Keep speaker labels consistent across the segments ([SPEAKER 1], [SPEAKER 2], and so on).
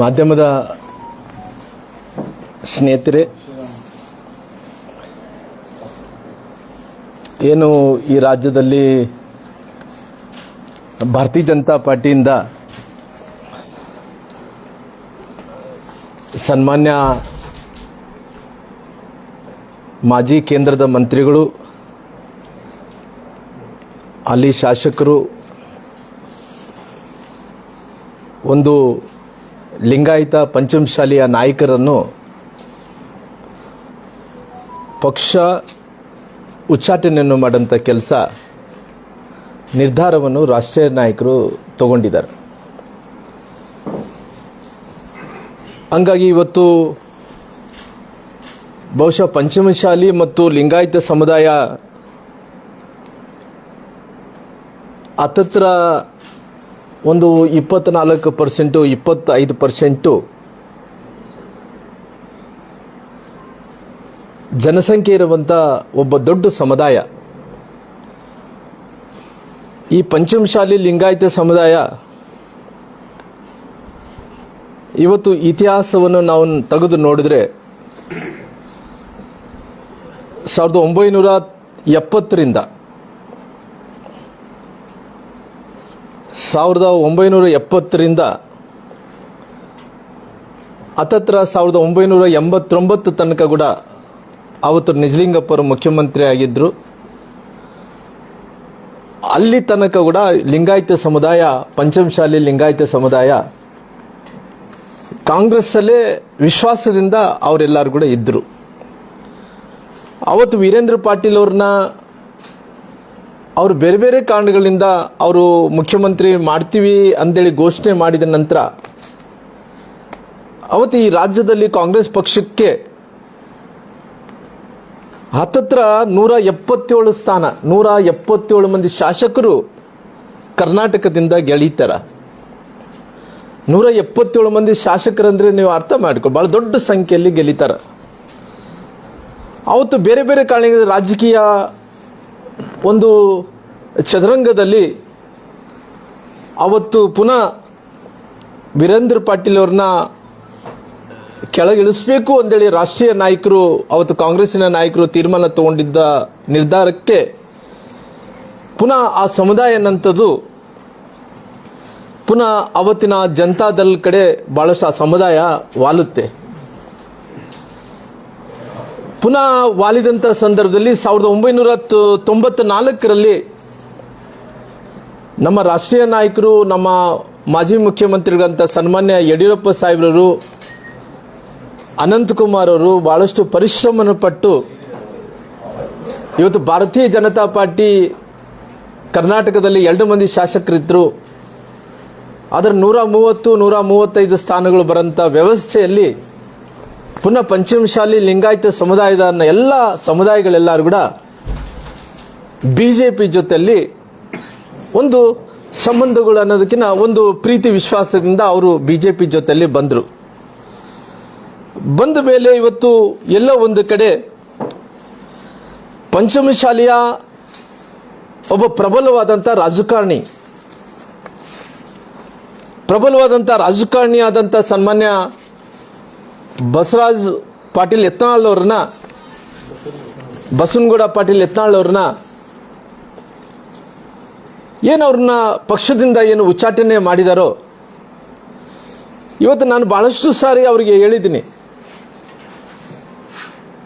[SPEAKER 1] ಮಾಧ್ಯಮದ ಸ್ನೇಹಿತರೆ, ಏನು ಈ ರಾಜ್ಯದಲ್ಲಿ ಭಾರತೀಯ ಜನತಾ ಪಾರ್ಟಿಯಿಂದ ಸನ್ಮಾನ್ಯ ಮಾಜಿ ಕೇಂದ್ರದ ಮಂತ್ರಿಗಳು, ಅಲ್ಲಿ ಶಾಸಕರು ಒಂದು ಲಿಂಗಾಯತ ಪಂಚಮಶಾಲಿಯ ನಾಯಕರನ್ನು ಪಕ್ಷ ಉಚ್ಚಾಟನೆಯನ್ನು ಮಾಡೋಂಥ ಕೆಲಸ ನಿರ್ಧಾರವನ್ನು ರಾಷ್ಟ್ರೀಯ ನಾಯಕರು ತಗೊಂಡಿದ್ದಾರೆ. ಹಂಗಾಗಿ ಇವತ್ತು ಬಹುಶಃ ಪಂಚಮಶಾಲಿ ಮತ್ತು ಲಿಂಗಾಯತ ಸಮುದಾಯ ಹತ್ತತ್ರ ಒಂದು ಇಪ್ಪತ್ನಾಲ್ಕು ಪರ್ಸೆಂಟು, ಇಪ್ಪತ್ತೈದು ಪರ್ಸೆಂಟು ಜನಸಂಖ್ಯೆ ಇರುವಂಥ ಒಬ್ಬ ದೊಡ್ಡ ಸಮುದಾಯ. ಈ ಪಂಚಮಶಾಲಿ ಲಿಂಗಾಯತ ಸಮುದಾಯ ಇವತ್ತು ಇತಿಹಾಸವನ್ನು ನಾವು ತೆಗೆದು ನೋಡಿದ್ರೆ ಸಾವಿರದ ಒಂಬೈನೂರ ಎಪ್ಪತ್ತರಿಂದ ಸಾವಿರದ ಒಂಬೈನೂರ ಎಪ್ಪತ್ತರಿಂದ ಹತ್ತತ್ರ ಸಾವಿರದ ಒಂಬೈನೂರ ಎಂಬತ್ತೊಂಬತ್ತು ತನಕ ಕೂಡ ಅವತ್ತು ನಿಜಲಿಂಗಪ್ಪರು ಮುಖ್ಯಮಂತ್ರಿ ಆಗಿದ್ದರು ಅಲ್ಲಿ ತನಕ ಕೂಡ ಲಿಂಗಾಯತ ಸಮುದಾಯ, ಪಂಚಮಶಾಲಿ ಲಿಂಗಾಯತ ಸಮುದಾಯ ಕಾಂಗ್ರೆಸ್ಸಲ್ಲೇ ವಿಶ್ವಾಸದಿಂದ ಅವರೆಲ್ಲರೂ ಕೂಡ ಇದ್ದರು ಅವತ್ತು ವೀರೇಂದ್ರ ಪಾಟೀಲ್ ಅವ್ರನ್ನ ಅವರು ಬೇರೆ ಬೇರೆ ಕಾರಣಗಳಿಂದ ಅವರು ಮುಖ್ಯಮಂತ್ರಿ ಮಾಡ್ತೀವಿ ಅಂತೇಳಿ ಘೋಷಣೆ ಮಾಡಿದ ನಂತರ, ಅವತ್ತು ಈ ರಾಜ್ಯದಲ್ಲಿ ಕಾಂಗ್ರೆಸ್ ಪಕ್ಷಕ್ಕೆ ಹತ್ತತ್ರ ನೂರ ಎಪ್ಪತ್ತೇಳು ಸ್ಥಾನ, ನೂರ ಎಪ್ಪತ್ತೇಳು ಮಂದಿ ಶಾಸಕರು ಕರ್ನಾಟಕದಿಂದ ಗೆಳೀತಾರ. ನೂರ ಎಪ್ಪತ್ತೇಳು ಮಂದಿ ಶಾಸಕರಂದ್ರೆ ನೀವು ಅರ್ಥ ಮಾಡ್ಕೊ ಭಾಳ ದೊಡ್ಡ ಸಂಖ್ಯೆಯಲ್ಲಿ ಗೆಲ್ಲಿತಾರ ಅವತ್ತು ಬೇರೆ ಬೇರೆ ಕಾರಣಗಳಿಂದ ರಾಜಕೀಯ ಒಂದು ಚದರಂಗದಲ್ಲಿ ಅವತ್ತು ಪುನಃ ವೀರೇಂದ್ರ ಪಾಟೀಲ್ ಅವ್ರನ್ನ ಕೆಳಗಿಳಿಸ್ಬೇಕು ಅಂತೇಳಿ ರಾಷ್ಟ್ರೀಯ ನಾಯಕರು, ಅವತ್ತು ಕಾಂಗ್ರೆಸ್ಸಿನ ನಾಯಕರು ತೀರ್ಮಾನ ತಗೊಂಡಿದ್ದ ನಿರ್ಧಾರಕ್ಕೆ ಪುನಃ ಆ ಸಮುದಾಯ ಅನ್ನಂಥದ್ದು ಪುನಃ ಅವತ್ತಿನ ಜನತಾದಲ್ ಕಡೆ ಭಾಳಷ್ಟು ಆ ಸಮುದಾಯ ವಾಲುತ್ತೆ. ಪುನಃ ವಾಲಿದಂಥ ಸಂದರ್ಭದಲ್ಲಿ ಸಾವಿರದ ಒಂಬೈನೂರ ತೊಂಬತ್ತ ನಾಲ್ಕರಲ್ಲಿ ನಮ್ಮ ರಾಷ್ಟ್ರೀಯ ನಾಯಕರು, ನಮ್ಮ ಮಾಜಿ ಮುಖ್ಯಮಂತ್ರಿಗಳಂತ ಸನ್ಮಾನ್ಯ ಯಡಿಯೂರಪ್ಪ ಸಾಹೇಬ್ರವರು, ಅನಂತಕುಮಾರ್ ಅವರು ಬಹಳಷ್ಟು ಪರಿಶ್ರಮನ ಪಟ್ಟು ಇವತ್ತು ಭಾರತೀಯ ಜನತಾ ಪಾರ್ಟಿ ಕರ್ನಾಟಕದಲ್ಲಿ ಎರಡು ಮಂದಿ ಶಾಸಕರಿದ್ದರು ಅದರ ನೂರ ಮೂವತ್ತು, ನೂರ ಮೂವತ್ತೈದು ಸ್ಥಾನಗಳು ಬರೋಂಥ ವ್ಯವಸ್ಥೆಯಲ್ಲಿ ಪುನಃ ಪಂಚಮಶಾಲಿ ಲಿಂಗಾಯತ ಸಮುದಾಯದ ಎಲ್ಲ ಸಮುದಾಯಗಳೆಲ್ಲರೂ ಕೂಡ ಬಿ ಜೆ ಪಿ ಜೊತೆಯಲ್ಲಿ ಒಂದು ಸಂಬಂಧಗಳು ಅನ್ನೋದಕ್ಕಿಂತ ಒಂದು ಪ್ರೀತಿ ವಿಶ್ವಾಸದಿಂದ ಅವರು ಬಿ ಜೆ ಪಿ ಜೊತೆಯಲ್ಲಿ ಬಂದರು. ಬಂದ ಮೇಲೆ ಇವತ್ತು ಎಲ್ಲ ಒಂದು ಕಡೆ ಪಂಚಮಶಾಲಿಯ ಒಬ್ಬ ಪ್ರಬಲವಾದಂಥ ರಾಜಕಾರಣಿ ಪ್ರಬಲವಾದಂಥ ರಾಜಕಾರಣಿ ಆದಂಥ ಸನ್ಮಾನ್ಯ ಬಸವರಾಜ್ ಪಾಟೀಲ್ ಯತ್ನಾಳ್ ಅವ್ರನ್ನ ಬಸವನಗೌಡ ಪಾಟೀಲ್ ಯತ್ನಾಳ್ ಏನು ಅವ್ರನ್ನ ಪಕ್ಷದಿಂದ ಏನು ಉಚ್ಚಾಟನೆ ಮಾಡಿದಾರೋ, ಇವತ್ತು ನಾನು ಬಹಳಷ್ಟು ಸಾರಿ ಅವರಿಗೆ ಹೇಳಿದ್ದೀನಿ.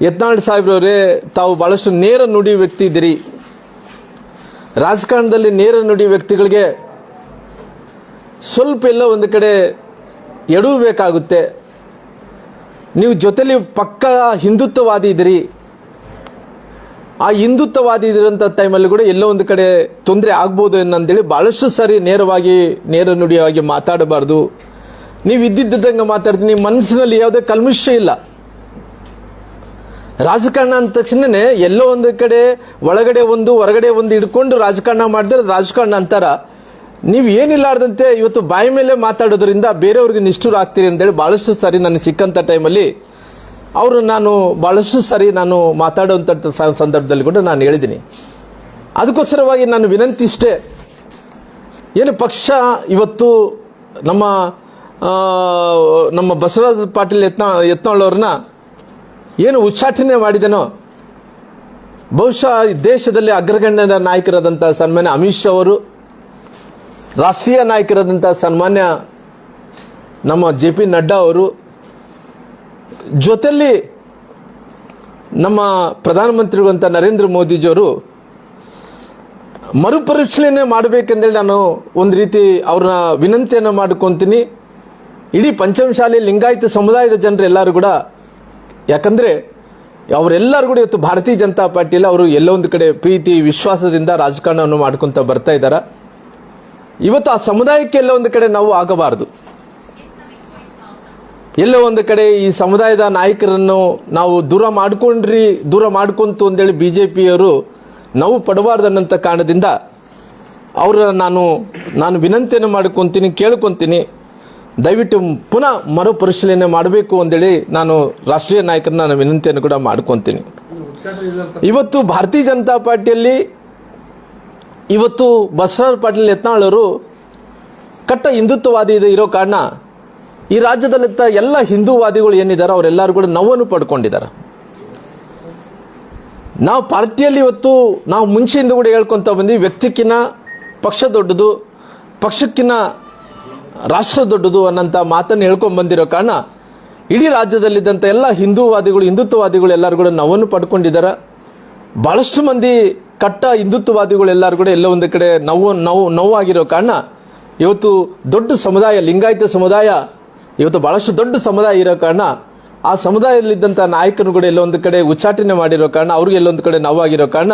[SPEAKER 1] ಯತ್ನಾಳ್ ಸಾಹೇಬ್ರವರೇ, ತಾವು ಬಹಳಷ್ಟು ನೇರ ನುಡಿ ವ್ಯಕ್ತಿ ಇದ್ದೀರಿ. ರಾಜಕಾರಣದಲ್ಲಿ ನೇರ ನುಡಿ ವ್ಯಕ್ತಿಗಳಿಗೆ ಸ್ವಲ್ಪ ಎಲ್ಲ ಒಂದು ಕಡೆ ಎಡವಬೇಕಾಗುತ್ತೆ ನೀವು ಜೊತೆಲಿ ಪಕ್ಕ ಹಿಂದುತ್ವವಾದಿ ಇದ್ದೀರಿ. ಆ ಹಿಂದುತ್ವವಾದಿ ಇದ್ರಂಥ ಟೈಮಲ್ಲಿ ಕೂಡ ಎಲ್ಲೋ ಒಂದು ಕಡೆ ತೊಂದರೆ ಆಗ್ಬೋದು ಅನ್ನಂತೇಳಿ ಭಾಳಷ್ಟು ಸಾರಿ ನೇರವಾಗಿ, ನೇರ ನುಡಿಯಾಗಿ ಮಾತಾಡಬಾರ್ದು. ನೀವು ಇದ್ದಿದ್ದಂಗೆ ಮಾತಾಡ್ತೀನಿ ಮನಸ್ಸಿನಲ್ಲಿ ಯಾವುದೇ ಕಲ್ಮಶ ಇಲ್ಲ. ರಾಜಕಾರಣ ಅಂದ ತಕ್ಷಣನೇ ಎಲ್ಲೋ ಒಂದು ಕಡೆ, ಒಳಗಡೆ ಒಂದು, ಹೊರಗಡೆ ಒಂದು ಇಟ್ಕೊಂಡು ರಾಜಕಾರಣ ಮಾಡಿದ್ರೆ ರಾಜಕಾರಣ ಅಂತಾರ. ನೀವು ಏನಿಲ್ಲಾರ್ದಂತೆ ಇವತ್ತು ಬಾಯಿ ಮೇಲೆ ಮಾತಾಡೋದ್ರಿಂದ ಬೇರೆಯವ್ರಿಗೆ ನಿಷ್ಠುರ ಆಗ್ತೀರಿ ಅಂತೇಳಿ ಭಾಳಷ್ಟು ಸಾರಿ ನನಗೆ ಸಿಕ್ಕಂಥ ಟೈಮಲ್ಲಿ ಅವರು ನಾನು ಭಾಳಷ್ಟು ಸಾರಿ ನಾನು ಮಾತಾಡುವಂಥ ಸಂದರ್ಭದಲ್ಲಿ ಕೂಡ ನಾನು ಹೇಳಿದ್ದೀನಿ. ಅದಕ್ಕೋಸ್ಕರವಾಗಿ ನಾನು ವಿನಂತಿ ಇಷ್ಟೇ, ಏನು ಪಕ್ಷ ಇವತ್ತು ನಮ್ಮ ನಮ್ಮ ಬಸವರಾಜ ಪಾಟೀಲ್ ಯತ್ನ, ಯತ್ನಾಳವ್ರನ್ನ ಏನು ಉಚ್ಚಾಟನೆ ಮಾಡಿದನೋ, ಬಹುಶಃ ದೇಶದಲ್ಲಿ ಅಗ್ರಗಣ್ಯ ನಾಯಕರಾದಂಥ ಸನ್ಮಾನ್ಯ ಅಮಿತ್ ಶಾ ಅವರು ರಾಷ್ಟ್ರೀಯ ನಾಯಕರಾದಂಥ ಸನ್ಮಾನ್ಯ ನಮ್ಮ ಜೆ ಪಿ ನಡ್ಡಾ ಅವರು ಜೊತೆಯಲ್ಲಿ ನಮ್ಮ ಪ್ರಧಾನಮಂತ್ರಿಗಳಂತ ನರೇಂದ್ರ ಮೋದಿಜಿಯವರು ಮರುಪರಿಶೀಲನೆ ಮಾಡಬೇಕೆಂದೇಳಿ ನಾನು ಒಂದು ರೀತಿ ಅವ್ರನ್ನ ವಿನಂತಿಯನ್ನು ಮಾಡ್ಕೊತೀನಿ. ಇಡೀ ಪಂಚಮಶಾಲಿ ಲಿಂಗಾಯತ ಸಮುದಾಯದ ಜನರು ಎಲ್ಲರೂ ಕೂಡ, ಯಾಕಂದರೆ ಅವರೆಲ್ಲರೂ ಕೂಡ ಇವತ್ತು ಭಾರತೀಯ ಜನತಾ ಪಾರ್ಟಿಯಲ್ಲಿ ಅವರು ಎಲ್ಲೊಂದು ಕಡೆ ಪ್ರೀತಿ, ವಿಶ್ವಾಸದಿಂದ ರಾಜಕಾರಣವನ್ನು ಮಾಡ್ಕೊತ ಬರ್ತಾ ಇದ್ದಾರೆ ಇವತ್ತು ಆ ಸಮುದಾಯಕ್ಕೆ ಎಲ್ಲ ಒಂದು ಕಡೆ ನಾವು ಆಗಬಾರದು. ಎಲ್ಲೋ ಒಂದು ಕಡೆ ಈ ಸಮುದಾಯದ ನಾಯಕರನ್ನು ನಾವು ದೂರ ಮಾಡ್ಕೊಂಡ್ರಿ ದೂರ ಮಾಡ್ಕೊಂತು ಅಂತೇಳಿ ಬಿ ಜೆ ಪಿಯವರು ನಾವು ಪಡಬಾರ್ದನ್ನಂಥ ಕಾರಣದಿಂದ ಅವರ ನಾನು ನಾನು ವಿನಂತಿಯನ್ನು ಮಾಡ್ಕೊತೀನಿ ಕೇಳ್ಕೊತೀನಿ. ದಯವಿಟ್ಟು ಪುನಃ ಮರುಪರಿಶೀಲನೆ ಮಾಡಬೇಕು ಅಂತೇಳಿ ನಾನು ರಾಷ್ಟ್ರೀಯ ನಾಯಕರನ್ನ ನಾನು ವಿನಂತಿಯನ್ನು ಕೂಡ ಮಾಡ್ಕೊತೀನಿ. ಇವತ್ತು ಭಾರತೀಯ ಜನತಾ ಪಾರ್ಟಿಯಲ್ಲಿ ಇವತ್ತು ಬಸವರಾಜ ಪಾಟೀಲ್ ಯತ್ನಾಳರು ಕಟ್ಟ ಹಿಂದುತ್ವವಾದಿ ಇರೋ ಕಾರಣ ಈ ರಾಜ್ಯದಲ್ಲಿದ್ದ ಎಲ್ಲ ಹಿಂದೂವಾದಿಗಳು ಏನಿದ್ದಾರೆ ಅವರೆಲ್ಲರೂ ಕೂಡ ನೋವನ್ನು ಪಡ್ಕೊಂಡಿದ್ದಾರೆ. ನಾವು ಪಾರ್ಟಿಯಲ್ಲಿ ಇವತ್ತು ನಾವು ಮುಂಚೆಯಿಂದ ಕೂಡ ಹೇಳ್ಕೊತ ಬಂದ್ವಿ, ವ್ಯಕ್ತಿಕ್ಕಿನ್ನ ಪಕ್ಷ ದೊಡ್ಡದು, ಪಕ್ಷಕ್ಕಿನ್ನ ರಾಷ್ಟ್ರ ದೊಡ್ಡದು ಅನ್ನೋಂಥ ಮಾತನ್ನು ಹೇಳ್ಕೊಂಡ್ ಬಂದಿರೋ ಕಾರಣ ಇಡೀ ರಾಜ್ಯದಲ್ಲಿದ್ದಂಥ ಎಲ್ಲ ಹಿಂದೂವಾದಿಗಳು, ಹಿಂದುತ್ವವಾದಿಗಳು ಎಲ್ಲರೂ ಕೂಡ ನೋವನ್ನು ಪಡ್ಕೊಂಡಿದ್ದಾರೆ. ಬಹಳಷ್ಟು ಮಂದಿ ಕಟ್ಟ ಹಿಂದುತ್ವವಾದಿಗಳು ಎಲ್ಲರೂ ಕೂಡ ಎಲ್ಲ ಒಂದು ಕಡೆ ನೋವು ನೋವು, ನೋವಾಗಿರೋ ಕಾರಣ ಇವತ್ತು ದೊಡ್ಡ ಸಮುದಾಯ, ಲಿಂಗಾಯತ ಸಮುದಾಯ ಇವತ್ತು ಬಹಳಷ್ಟು ದೊಡ್ಡ ಸಮುದಾಯ ಇರೋ ಕಾರಣ ಆ ಸಮುದಾಯದಲ್ಲಿದ್ದಂಥ ನಾಯಕರು ಕೂಡ ಎಲ್ಲ ಒಂದು ಕಡೆ ಉಚ್ಚಾಟನೆ ಮಾಡಿರೋ ಕಾರಣ ಅವ್ರಿಗೆ ಎಲ್ಲೊಂದು ಕಡೆ ನೋವಾಗಿರೋ ಕಾರಣ